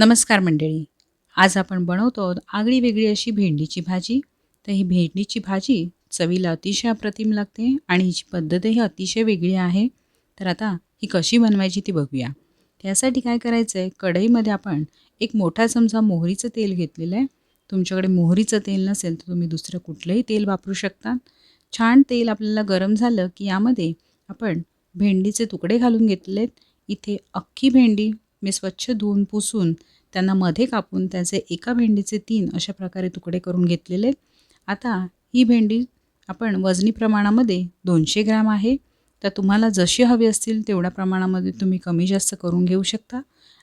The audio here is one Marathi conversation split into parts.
नमस्कार मंडळी. आज आपण बनवतो आहोत आगळी वेगळी अशी भेंडीची भाजी. तर ही भेंडीची भाजी चवीला अतिशय अप्रतिम लागते आणि हिची पद्धतही अतिशय वेगळी आहे. तर आता ही कशी बनवायची ती बघूया. त्यासाठी काय करायचं आहे कढईमध्ये आपण एक मोठा चमचा मोहरीचं तेल घेतलेलं आहे. तुमच्याकडे मोहरीचं तेल नसेल तर तुम्ही दुसरं कुठलंही तेल वापरू शकता. छान तेल आपल्याला गरम झालं की यामध्ये आपण भेंडीचे तुकडे घालून घेतलेत. इथे अख्खी भेंडी मी स्वच्छ धुवून पुसून त्यांना मध्ये कापून त्याचे एका भेंडीचे तीन अशा प्रकारे तुकडे करून घेतलेले. आता ही भेंडी आपण वजनी प्रमाणामध्ये दोनशे ग्रॅम आहे. तर तुम्हाला जशी हवी असतील तेवढ्या प्रमाणामध्ये तुम्ही कमी जास्त करून घेऊ शकता.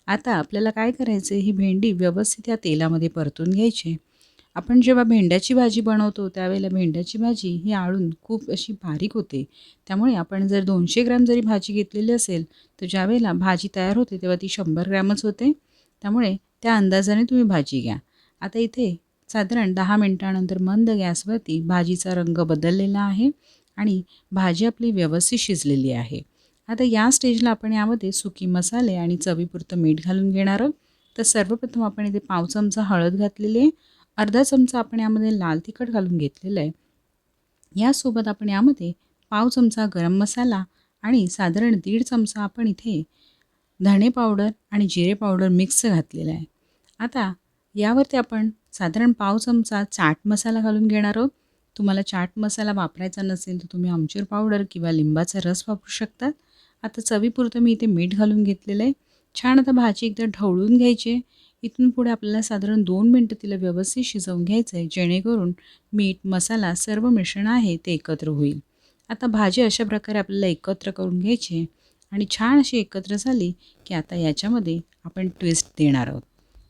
आता आपल्याला काय करायचं आहे ही भेंडी व्यवस्थित या तेलामध्ये परतून घ्यायची आपण जेव्हा भेंड्याची भाजी बनवतो त्यावेळेला भेंड्याची भाजी ही आळून खूप अशी बारीक होते. त्यामुळे आपण जर दोनशे ग्रॅम जरी भाजी घेतलेली असेल तर ज्यावेळेला भाजी तयार होते तेव्हा ती शंभर ग्रॅमच होते. त्यामुळे त्या अंदाजाने तुम्ही भाजी घ्या. आता इथे साधारण दहा मिनटानंतर मंद गॅसवरती भाजीचा रंग बदललेला आहे आणि भाजी आपली व्यवस्थित शिजलेली आहे. आता या स्टेजला आपण यामध्ये सुकी मसाले आणि चवीपुरतं मीठ घालून घेणार आहोत. तर सर्वप्रथम आपण इथे पाव चमचा हळद घातलेली आहे. अर्धा चमचा आपण यामध्ये लाल तिखट घालून घेतलेलं आहे. यासोबत आपण यामध्ये पाव चमचा गरम मसाला आणि साधारण दीड चमचा आपण इथे धणे पावडर आणि जिरे पावडर मिक्स घातलेला आहे. आता यावरती आपण साधारण पाव चमचा चाट मसाला घालून घेणार आहोत. तुम्हाला चाट मसाला वापरायचा नसेल तर तुम्ही आमचूर पावडर किंवा लिंबाचा रस वापरू शकतात आता चवीपुरतं मी इथे मीठ घालून घेतलेलं आहे. छान आता भाजी एकदा ढवळून घ्यायची आहे. इथून पुढे आपल्याला साधारण दोन मिनटं तिला व्यवस्थित शिजवून घ्यायचं आहे जेणेकरून मीठ मसाला सर्व मिश्रण आहे ते एकत्र होईल. आता भाजी अशा प्रकारे आपल्याला एकत्र करून घ्यायची आहे आणि छान अशी एकत्र झाली की आता याच्यामध्ये आपण ट्विस्ट देणार आहोत.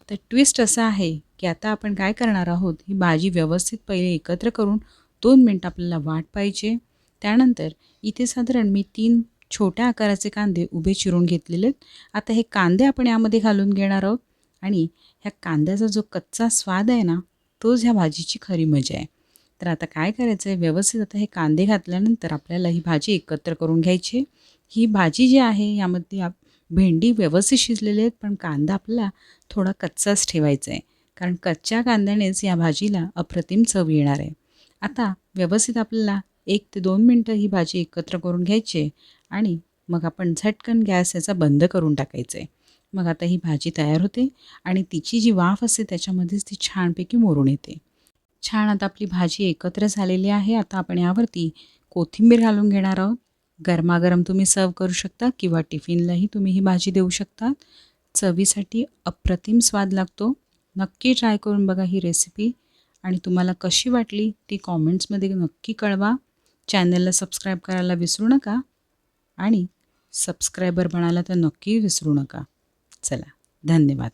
तर ट्विस्ट असा आहे की आता आपण काय करणार आहोत ही भाजी व्यवस्थित पहिले एकत्र करून दोन मिनटं आपल्याला वाट पाहिजे. त्यानंतर इथे साधारण मी तीन छोट्या आकाराचे कांदे उभे चिरून घेतलेले आहेत. आता हे कांदे आपण यामध्ये घालून घेणार आहोत. आणि ह्या कांद्याचा जो कच्चा स्वाद आहे ना तोच ह्या भाजीची खरी मजा आहे. तर आता काय करायचं आहे व्यवस्थित आता हे कांदे घातल्यानंतर आपल्याला ही भाजी एकत्र करून घ्यायची. ही भाजी जी आहे यामध्ये आप भेंडी व्यवस्थित शिजलेली आहेत पण कांदा आपला थोडा कच्चाच ठेवायचा आहे. कारण कच्च्या कांद्यानेच या भाजीला अप्रतिम चव येणार आहे. आता व्यवस्थित आपल्याला एक ते दोन मिनटं ही भाजी एकत्र करून घ्यायची आहे आणि मग आपण झटकन गॅस याचा बंद करून टाकायचं आहे. मग आता ही भाजी तयार होते आणि तिची जी वाफ असते त्याच्यामध्येच ती छानपैकी मोरून येते. छान आता आपली भाजी एकत्र झालेली आहे. आता आपण यावरती कोथिंबीर घालून घेणार आहोत. गरमागरम तुम्ही सर्व करू शकता किंवा टिफिनलाही तुम्ही ही भाजी देऊ शकता. चवीसाठी अप्रतिम स्वाद लागतो. नक्की ट्राय करून बघा ही रेसिपी. आणि तुम्हाला कशी वाटली ती कॉमेंट्समध्ये नक्की कळवा. चॅनलला सबस्क्राईब करायला विसरू नका. आणि सबस्क्रायबर बनायला तर नक्की विसरू नका. चला धन्यवाद.